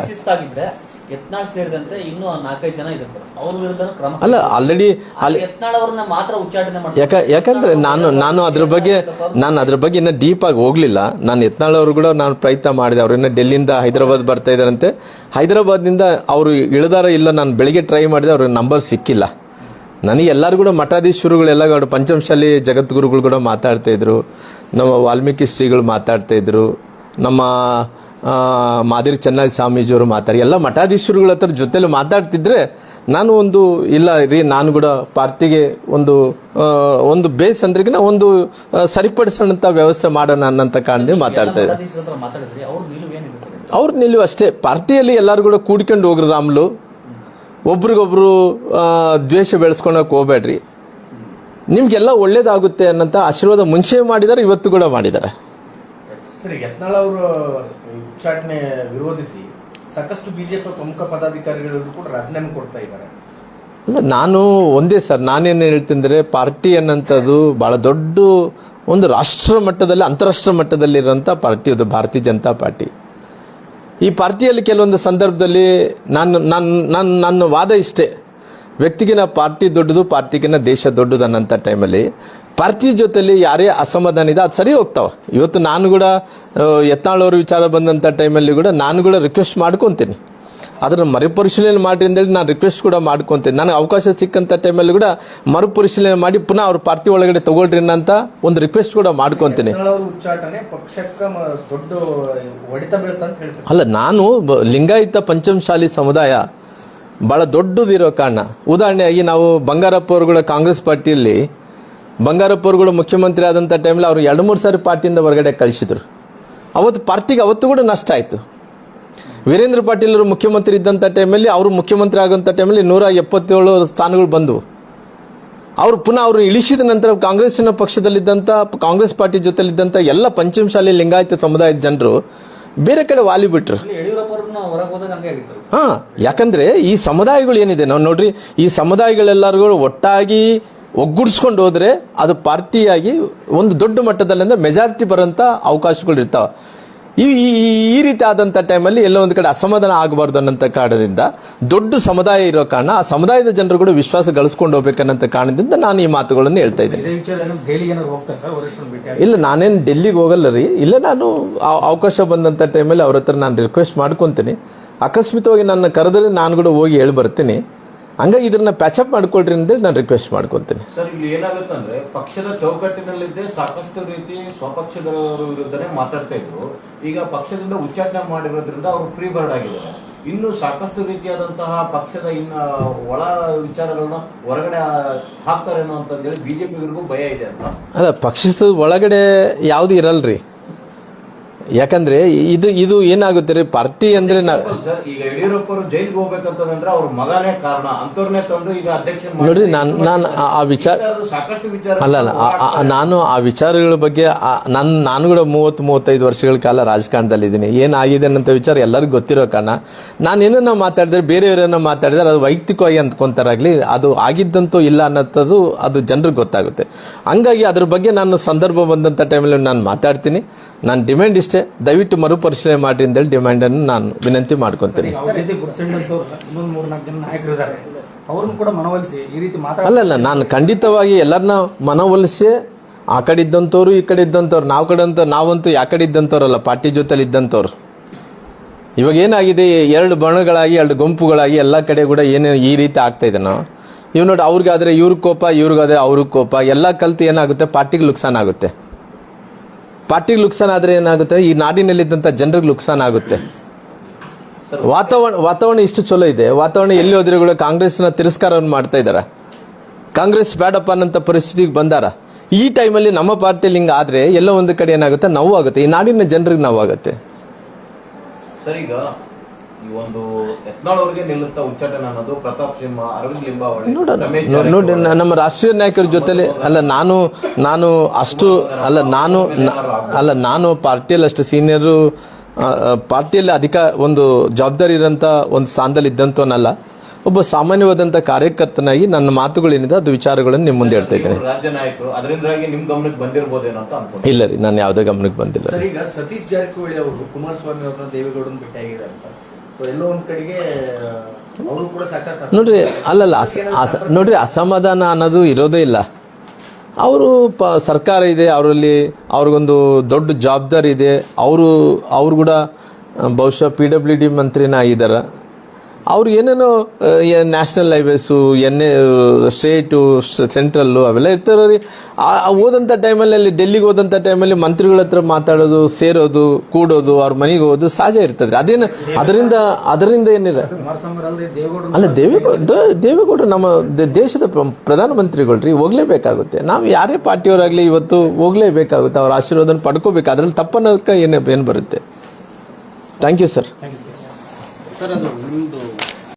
[SPEAKER 5] ಯತ್ನಾಳ್ ಸೇರಿದಂತೆ ಇನ್ನೂ ನಾಲ್ಕೈದು ಜನ ಅವ್ರ ವಿರುದ್ಧ ಕ್ರಮ
[SPEAKER 1] ಅಲ್ಲ ಆಲ್ರೆಡಿ
[SPEAKER 5] ಅಲ್ಲಿ
[SPEAKER 1] ಅಲ್ಲಿ
[SPEAKER 5] ಯತ್ನಾಳ್ ಅವ್ರನ್ನ ಮಾತ್ರ ಉಚ್ಚಾಟನೆ
[SPEAKER 1] ಯಾಕ ಯಾಕಂದ್ರೆ ನಾನು ನಾನು ಅದ್ರ ಬಗ್ಗೆ ನಾನು ಅದ್ರ ಬಗ್ಗೆ ಇನ್ನ ಡೀಪ್ ಆಗಿ ಹೋಗ್ಲಿಲ್ಲ. ನಾನು ಯತ್ನಾಳ್ ಅವರು ಕೂಡ ನಾನು ಪ್ರಯತ್ನ ಮಾಡಿದೆ. ಅವ್ರು ಇನ್ನ ಡೆಲ್ಲಿಯಿಂದ ಹೈದರಾಬಾದ್ ಬರ್ತಾ ಇದಾರಂತೆ ಹೈದರಾಬಾದ್ನಿಂದ ಅವರು ಇಳಿದಾರ ಇಲ್ಲ ನಾನು ಬೆಳಿಗ್ಗೆ ಟ್ರೈ ಮಾಡಿದೆ. ಅವ್ರ ನಂಬರ್ ಸಿಕ್ಕಿಲ್ಲ. ನನಗೆ ಎಲ್ಲರೂ ಕೂಡ ಮಠಾಧೀಶರುಗಳೆಲ್ಲ ಅವರು ಪಂಚಮಶಾಲಿ ಜಗದ್ಗುರುಗಳು ಕೂಡ ಮಾತಾಡ್ತಾ ಇದ್ರು. ನಮ್ಮ ವಾಲ್ಮೀಕಿ ಶ್ರೀಗಳು ಮಾತಾಡ್ತಾ ಇದ್ರು. ನಮ್ಮ ಮಾದಿರಿ ಚೆನ್ನಾಗಿ ಸ್ವಾಮೀಜಿಯವರು ಮಾತಾಡಿ. ಎಲ್ಲ ಮಠಾಧೀಶರುಗಳ ಹತ್ರ ಜೊತೆಲಿ ಮಾತಾಡ್ತಿದ್ರೆ ನಾನು ಒಂದು ಇಲ್ಲ ರೀ ನಾನು ಕೂಡ ಪಾರ್ಟಿಗೆ ಒಂದು ಒಂದು ಬೇಸ್ ಅಂದ್ರಿಗಿನ ಒಂದು ಸರಿಪಡಿಸೋಣಂಥ ವ್ಯವಸ್ಥೆ ಮಾಡೋಣ ಅನ್ನಂತ ಕಾರಣದಿಂದ ಮಾತಾಡ್ತಾ ಇದ್ದೆ.
[SPEAKER 5] ಅವ್ರ ನಿಲುವು
[SPEAKER 1] ಅಷ್ಟೇ. ಪಾರ್ಟಿಯಲ್ಲಿ ಎಲ್ಲರೂ ಕೂಡ ಕೂಡ್ಕೊಂಡು ಹೋಗ್ರಿ ರಾಮ್ಲು. ಒಬ್ರಿಗೊಬ್ರು ದ್ವೇಷ ಬೆಳೆಸ್ಕೊಳಕ್ ಹೋಗ್ಬೇಡ್ರಿ. ನಿಮ್ಗೆಲ್ಲ ಒಳ್ಳೇದಾಗುತ್ತೆ ಅನ್ನಂತ ಆಶೀರ್ವಾದ ಮುಂಚೆ ಮಾಡಿದ್ದಾರೆ ಇವತ್ತು ಕೂಡ ಮಾಡಿದ್ದಾರೆ.
[SPEAKER 3] ಸರಿ, ಯತ್ನಾಳ್ ಅವರು ಉಚ್ಚಾಟನೆ ವಿರೋಧಿಸಿ ಸಾಕಷ್ಟು ಬಿಜೆಪಿ ಪ್ರಮುಖ ಪದಾಧಿಕಾರಿಗಳು ಕೂಡ ರಾಜೀನಾಮೆ ಕೊಡ್ತಾ ಇದ್ದಾರೆ.
[SPEAKER 1] ಅಲ್ಲ, ನಾನು ಒಂದೇ ಸರ್, ನಾನೇನು ಹೇಳ್ತೀನಿ ಪಾರ್ಟಿ ಅನ್ನಂಥದ್ದು ಬಹಳ ದೊಡ್ಡ ಒಂದು ರಾಷ್ಟ್ರ ಮಟ್ಟದಲ್ಲಿ, ಅಂತಾರಾಷ್ಟ್ರ ಮಟ್ಟದಲ್ಲಿರೋಂಥ ಪಾರ್ಟಿ ಅದು ಭಾರತೀಯ ಜನತಾ ಪಾರ್ಟಿ. ಈ ಪಾರ್ಟಿಯಲ್ಲಿ ಕೆಲವೊಂದು ಸಂದರ್ಭದಲ್ಲಿ ನಾನು ನನ್ನ ನನ್ನ ನನ್ನ ವಾದ ಇಷ್ಟೇ. ವ್ಯಕ್ತಿಗಿನ ಪಾರ್ಟಿ ದೊಡ್ಡದು, ಪಾರ್ಟಿಗಿನ ದೇಶ ದೊಡ್ಡದು ಅನ್ನೋಂಥ ಟೈಮಲ್ಲಿ ಪಾರ್ಟಿ ಜೊತೆಲಿ ಯಾರೇ ಅಸಮಾಧಾನ ಇದೆ ಅದು ಸರಿ ಹೋಗ್ತಾವ. ಇವತ್ತು ನಾನು ಕೂಡ ಎತ್ನಾಳವ್ರ ವಿಚಾರ ಬಂದಂಥ ಟೈಮಲ್ಲಿ ಕೂಡ ನಾನು ಕೂಡ ರಿಕ್ವೆಸ್ಟ್ ಮಾಡ್ಕೊತೀನಿ. ಅದನ್ನು ಮರುಪರಿಶೀಲನೆ ಮಾಡಿ ಅಂತೇಳಿ ನಾನು ರಿಕ್ವೆಸ್ಟ್ ಕೂಡ ಮಾಡ್ಕೊತೀನಿ. ನನಗೆ ಅವಕಾಶ ಸಿಕ್ಕಂಥ ಟೈಮಲ್ಲಿ ಕೂಡ ಮರುಪರಿಶೀಲನೆ ಮಾಡಿ ಪುನಃ ಅವ್ರ ಪಾರ್ಟಿ ಒಳಗಡೆ ತಗೊಳ್ರಿ ಅಂತ ಒಂದು ರಿಕ್ವೆಸ್ಟ್ ಕೂಡ ಮಾಡ್ಕೊತೀನಿ. ಅಲ್ಲ ನಾನು ಲಿಂಗಾಯಿತ ಲಿಂಗಾಯತ ಪಂಚಮಶಾಲಿ ಸಮುದಾಯ ಭಾಳ ದೊಡ್ಡದಿರೋ ಕಾರಣ. ಉದಾಹರಣೆಯಾಗಿ ನಾವು ಬಂಗಾರಪ್ಪ ಅವರುಗಳ ಕಾಂಗ್ರೆಸ್ ಪಾರ್ಟಿಯಲ್ಲಿ ಬಂಗಾರಪ್ಪ ಅವರುಗಳು ಮುಖ್ಯಮಂತ್ರಿ ಆದಂಥ ಟೈಮಲ್ಲಿ ಅವರು ಎರಡು ಮೂರು ಸಾರಿ ಪಾರ್ಟಿಯಿಂದ ಹೊರಗಡೆ ಕಳಿಸಿದ್ರು. ಅವತ್ತು ಪಾರ್ಟಿಗೆ ಅವತ್ತು ಕೂಡ ನಷ್ಟ ಆಯಿತು. ವೀರೇಂದ್ರ ಪಾಟೀಲ್ ಅವರು ಮುಖ್ಯಮಂತ್ರಿ ಇದ್ದಂಥ ಟೈಮಲ್ಲಿ ಅವರು ಮುಖ್ಯಮಂತ್ರಿ ಆಗೋಂಥ ಟೈಮಲ್ಲಿ ನೂರ ಎಪ್ಪತ್ತೇಳು ಸ್ಥಾನಗಳು ಬಂದವು. ಅವರು ಪುನಃ ಅವರು ಇಳಿಸಿದ ನಂತರ ಕಾಂಗ್ರೆಸ್ಸಿನ ಪಕ್ಷದಲ್ಲಿದ್ದಂಥ ಕಾಂಗ್ರೆಸ್ ಪಾರ್ಟಿ ಜೊತೆಲಿದ್ದಂಥ ಎಲ್ಲ ಪಂಚಮಶಾಲಿ ಲಿಂಗಾಯತ ಸಮುದಾಯದ ಜನರು ಬೇರೆ ಕಡೆ ವಾಲಿ ಬಿಟ್ರು. ಹಾ ಯಾಕಂದ್ರೆ ಈ ಸಮುದಾಯಗಳು ಏನಿದೆ? ನಾವು ನೋಡ್ರಿ ಈ ಸಮುದಾಯಗಳೆಲ್ಲರಿಗೂ ಒಟ್ಟಾಗಿ ಒಗ್ಗೂಡಿಸ್ಕೊಂಡು ಹೋದ್ರೆ ಅದು ಪಾರ್ಟಿಯಾಗಿ ಒಂದು ದೊಡ್ಡ ಮಟ್ಟದಲ್ಲಿಂದ ಮೆಜಾರಿಟಿ ಬರೋಂಥ ಅವಕಾಶಗಳು ಇರ್ತಾವ ಈ ಈ- ರೀತಿ ಆದಂಥ ಟೈಮಲ್ಲಿ ಎಲ್ಲೋ ಒಂದು ಕಡೆ ಅಸಮಾಧಾನ ಆಗಬಾರ್ದು ಅನ್ನೋಂಥ ಕಾರಣದಿಂದ ದೊಡ್ಡ ಸಮುದಾಯ ಇರೋ ಕಾರಣ ಆ ಸಮುದಾಯದ ಜನರು ಕೂಡ ವಿಶ್ವಾಸ ಗಳಿಸ್ಕೊಂಡು ಹೋಗ್ಬೇಕನ್ನಂಥ ಕಾರಣದಿಂದ ನಾನು ಈ ಮಾತುಗಳನ್ನು ಹೇಳ್ತಾ ಇದ್ದೀನಿ. ಇಲ್ಲ ನಾನೇನು ಡೆಲ್ಲಿಗೆ ಹೋಗಲ್ಲ ರೀ. ಇಲ್ಲ ನಾನು ಅವಕಾಶ ಬಂದಂಥ ಟೈಮಲ್ಲಿ ಅವ್ರ ಹತ್ರ ನಾನು ರಿಕ್ವೆಸ್ಟ್ ಮಾಡ್ಕೊತೀನಿ. ಅಕಸ್ಮಿತವಾಗಿ ನನ್ನ ಕರೆದ್ರೆ ನಾನು ಕೂಡ ಹೋಗಿ ಹೇಳಿ ಬರ್ತೀನಿ ಹಂಗಾಗಿ ಇದನ್ನ ಪ್ಯಾಚಪ್ ಮಾಡ್ಕೊಳ್ರಿ ಅಂತ ನಾನು ರಿಕ್ವೆಸ್ಟ್ ಮಾಡ್ಕೊತೀನಿ
[SPEAKER 2] ಸರ್ ಇಲ್ಲಿ ಏನಾಗುತ್ತೆ ಅಂದ್ರೆ ಪಕ್ಷದ ಚೌಕಟ್ಟಿನಲ್ಲಿದ್ದೇ ಸಾಕಷ್ಟು ರೀತಿ ಸ್ವಪಕ್ಷದವರ ವಿರುದ್ಧನೇ ಮಾತಾಡ್ತಾ ಇದ್ರು. ಈಗ ಪಕ್ಷದಿಂದ ಉಚ್ಚಾಟನೆ ಮಾಡಿರೋದ್ರಿಂದ ಅವರು ಫ್ರೀ ಬರ್ಡ್ ಆಗಿದ್ದಾರೆ. ಇನ್ನು ಸಾಕಷ್ಟು ರೀತಿಯಾದಂತಹ ಪಕ್ಷದ ಇನ್ನ ಒಳ ವಿಚಾರಗಳನ್ನ ಹೊರಗಡೆ ಹಾಕ್ತಾರೇನೋ ಅಂತಂದೇಳಿ ಬಿಜೆಪಿಗರಿಗೂ ಭಯ ಇದೆ ಅಂತ.
[SPEAKER 1] ಅಲ್ಲ ಪಕ್ಷದ ಒಳಗಡೆ ಯಾವ್ದು ಇರಲ್ರಿ? ಯಾಕಂದ್ರೆ ಇದು ಇದು ಏನಾಗುತ್ತೆ ರೀ? ಪಾರ್ಟಿ ಅಂದ್ರೆ
[SPEAKER 2] ಸರ್ ಈಗ ಯಡಿಯೂರಪ್ಪ ಅವರು ಜೈಲಿಗೆ ಹೋಗ್ಬೇಕಂತಂದ್ರೆ ಅವ್ರ ಮಗನೇ ಕಾರಣ. ಅಂತವ್ರನ್ನೇ ತಂದು ಈಗ ಅಧ್ಯಕ್ಷ
[SPEAKER 1] ನೋಡ್ರಿ ನಾನು ನಾನು ಆ- ಆ ವಿಚಾರ
[SPEAKER 2] ಸಾಕಷ್ಟು ವಿಚಾರ
[SPEAKER 1] ಅಲ್ಲ ಅಲ್ಲ ಆ- ಆ- ನಾನು ಆ ವಿಚಾರಗಳ ಬಗ್ಗೆ ನಾನು ನಾನು ಕೂಡ ಮೂವತ್ತು ಮೂವತ್ತೈದು ವರ್ಷಗಳ ಕಾಲ ರಾಜಕಾರಣದಲ್ಲಿದ್ದೀನಿ ಏನಾಗಿದೆ ಅನ್ನೋ ವಿಚಾರ ಎಲ್ಲರಿಗೂ ಗೊತ್ತಿರೋ ಕಾರಣ. ನಾನು ಏನನ್ನ ಮಾತಾಡಿದ್ರೆ ಬೇರೆಯವರನ್ನ ಮಾತಾಡಿದ್ರೆ ಅದು ವೈಯಕ್ತಿಕವಾಗಿ ಅಂದ್ಕೊಂತಾರಾಗ್ಲಿ ಅದು ಆಗಿದ್ದಂತೂ ಇಲ್ಲ ಅನ್ನೋದು ಅದು ಜನರಿಗೆ ಗೊತ್ತಾಗುತ್ತೆ. ಹಂಗಾಗಿ ಅದ್ರ ಬಗ್ಗೆ ನಾನು ಸಂದರ್ಭ ಬಂದಂಥ ಟೈಮಲ್ಲಿ ನಾನು ಮಾತಾಡ್ತೀನಿ. ನಾನು ಡಿಮ್ಯಾಂಡ್ ಇಷ್ಟೇ ದಯವಿಟ್ಟು ಮರುಪರಿಶೀಲನೆ ಮಾಡಿ ಅಂತೇಳಿ ಡಿಮ್ಯಾಂಡನ್ನು ನಾನು ವಿನಂತಿ ಮಾಡ್ಕೊತೀನಿ
[SPEAKER 3] ಅಲ್ಲ ಅಲ್ಲ
[SPEAKER 1] ಅಲ್ಲಲ್ಲ ನಾನು ಖಂಡಿತವಾಗಿ ಎಲ್ಲರನ್ನ ಮನವೊಲಿಸಿ ಆ ಕಡೆ ಇದ್ದಂಥವ್ರು ಈ ಕಡೆ ಇದ್ದಂಥವ್ರು ನಾವು ಕಡೆ ಅಂತ ನಾವಂತೂ ಯಾ ಕಡೆ ಇದ್ದಂಥವ್ರಲ್ಲ ಪಾರ್ಟಿ ಜೊತೆಲಿ ಇದ್ದಂಥವ್ರು ಇವಾಗ ಏನಾಗಿದೆ ಎರಡು ಬಣಗಳಾಗಿ ಎರಡು ಗುಂಪುಗಳಾಗಿ ಎಲ್ಲ ಕಡೆ ಕೂಡ ಏನೇ ಈ ರೀತಿ ಆಗ್ತಾ ಇದೆ ನಾವು ಇವ್ ನೋಡಿ ಅವ್ರಿಗಾದ್ರೆ ಇವ್ರ ಕೋಪ ಇವ್ರಿಗಾದ್ರೆ ಅವ್ರಿಗೆ ಕೋಪ ಎಲ್ಲ ಕಲ್ತು ಏನಾಗುತ್ತೆ ಪಾರ್ಟಿಗೆ ನುಕ್ಸಾನ್ ಆಗುತ್ತೆ. ಪಾರ್ಟಿಗೆ ಲುಕ್ಸಾನ್ ಆದ್ರೆ ಏನಾಗುತ್ತೆ? ಈ ನಾಡಿನಲ್ಲಿದ್ದಂಥ ಜನರಿಗೆ ಲುಕ್ಸಾನ್ ಆಗುತ್ತೆ. ವಾತಾವರಣ ವಾತಾವರಣ ಇಷ್ಟು ಚಲೋ ಇದೆ. ವಾತಾವರಣ ಎಲ್ಲಿ ಹೋದ್ರೆ ಕಾಂಗ್ರೆಸ್ನ ತಿರಸ್ಕಾರವನ್ನು ಮಾಡ್ತಾ ಇದ್ದಾರೆ. ಕಾಂಗ್ರೆಸ್ ಬೇಡಪ್ಪ ಅನ್ನೋಂಥ ಪರಿಸ್ಥಿತಿಗೆ ಬಂದಾರ. ಈ ಟೈಮಲ್ಲಿ ನಮ್ಮ ಪಾರ್ಟಿಯಲ್ಲಿ ಹಿಂಗೆ ಆದ್ರೆ ಎಲ್ಲೋ ಒಂದು ಕಡೆ ಏನಾಗುತ್ತೆ? ನೋವು ಆಗುತ್ತೆ. ಈ ನಾಡಿನ ಜನರಿಗೆ ನೋವು ಆಗುತ್ತೆ.
[SPEAKER 2] ಸರಿ, ಈಗ ಈ ಒಂದು ಯತ್ನಾಳ್ ಅವರಿಗೆ ನಿಲ್ಲುತ್ತಾ ಉಚ್ಚಾಟನೆ ಅನ್ನೋದು ಪ್ರತಾಪ್ ಸಿಂಹ ಅರವಿಂದ್ ಲಿಂಬಾವಳಿ
[SPEAKER 1] ನೋಡೋಣ ನೋಡಿ ನಮ್ಮ ರಾಷ್ಟ್ರೀಯ ನಾಯಕರ ಜೊತೆಲಿ ಅಲ್ಲ ನಾನು ನಾನು ಅಷ್ಟು ಅಲ್ಲ ನಾನು ಅಲ್ಲ ನಾನು ಪಾರ್ಟಿಯಲ್ಲಿ ಅಷ್ಟು ಸೀನಿಯರು ಪಾರ್ಟಿಯಲ್ಲಿ ಅಧಿಕ ಒಂದು ಜವಾಬ್ದಾರಿ ಇರೋಂಥ ಒಂದು ಸ್ಥಾನದಲ್ಲಿ ಇದ್ದಂತವನಲ್ಲ ಒಬ್ಬ ಸಾಮಾನ್ಯವಾದಂಥ ಕಾರ್ಯಕರ್ತನಾಗಿ ನನ್ನ ಮಾತುಗಳೇನಿದೆ ಅದು ವಿಚಾರಗಳನ್ನು ನಿಮ್ಮ ಮುಂದೆ ಹೇಳ್ತಾ ಇದ್ದೇನೆ.
[SPEAKER 2] ರಾಜ್ಯ ನಾಯಕರು ಅದರಿಂದಾಗಿ ನಿಮ್ ಗಮನಕ್ಕೆ ಬಂದಿರಬಹುದೇನೋ ಅಂತ ಅನ್ಕೊಂಡು.
[SPEAKER 1] ಇಲ್ಲ ರೀ ನಾನು ಯಾವುದೇ ಗಮನಕ್ಕೆ ಬಂದಿಲ್ಲ
[SPEAKER 3] ಸರ್ ಈಗ ಸತೀಶ್ ಜಾರಕಿಹೊಳಿ ಅವರು ಕುಮಾರಸ್ವಾಮಿ ಅವರನ್ನ ದೇವೇಗೌಡನ ಭೇಟಿಯಾಗಿದ್ದಾರೆ ಎಲ್ಲೋ ಒಂದ್ ಕಡೆಗೆ ಅವರು ಕೂಡ ಸಾಕಷ್ಟು ಅಸಮಾಧಾನ
[SPEAKER 1] ನೋಡ್ರಿ ಅಲ್ಲಲ್ಲ ಅಸ ಅಸ ನೋಡ್ರಿ ಅಸಮಾಧಾನ ಅನ್ನೋದು ಇರೋದೇ ಇಲ್ಲ. ಅವರು ಪ ಸರ್ಕಾರ ಇದೆ ಅವರಲ್ಲಿ ಅವ್ರಿಗೊಂದು ದೊಡ್ಡ ಜವಾಬ್ದಾರಿ ಇದೆ. ಅವರು ಅವ್ರು ಕೂಡ ಬಹುಶಃ ಪಿ ಡಬ್ಲ್ಯೂ ಡಿ ಮಂತ್ರಿನ ಆಗಿದ್ದಾರೆ. ಅವ್ರು ಏನೇನೋ national highways N A state central ಅವೆಲ್ಲ ಇರ್ತಾರೆ ರೀ. ಓದಂಥ ಟೈಮಲ್ಲಿ ಅಲ್ಲಿ, ಡೆಲ್ಲಿಗೆ ಹೋದಂಥ ಟೈಮಲ್ಲಿ ಮಂತ್ರಿಗಳ ಹತ್ರ ಮಾತಾಡೋದು, ಸೇರೋದು, ಕೂಡೋದು, ಅವ್ರ ಮನೆಗೆ ಹೋಗೋದು ಸಹಜ ಇರ್ತದೆ. ಅದೇನು, ಅದರಿಂದ ಅದರಿಂದ
[SPEAKER 3] ಏನಿದೆ?
[SPEAKER 1] ಅಲ್ಲ, ದೇವೇಗೌಡ ದೇವೇಗೌಡರು ನಮ್ಮ ದೇಶದ ಪ್ರ- ಪ್ರಧಾನಮಂತ್ರಿಗಳು ರೀ ಹೋಗ್ಲೇಬೇಕಾಗುತ್ತೆ. ನಾವು ಯಾರೇ ಪಾರ್ಟಿಯವರಾಗಲಿ ಇವತ್ತು ಹೋಗ್ಲೇಬೇಕಾಗುತ್ತೆ. ಅವ್ರ ಆಶೀರ್ವಾದನ ಪಡ್ಕೋಬೇಕು. ಅದ್ರಲ್ಲಿ ತಪ್ಪನ್ನೋದಕ್ಕೆ ಏನು ಏನು ಬರುತ್ತೆ? ಥ್ಯಾಂಕ್ ಯು ಸರ್
[SPEAKER 4] ಸರ್ ಅದು ನಿಮ್ಮದು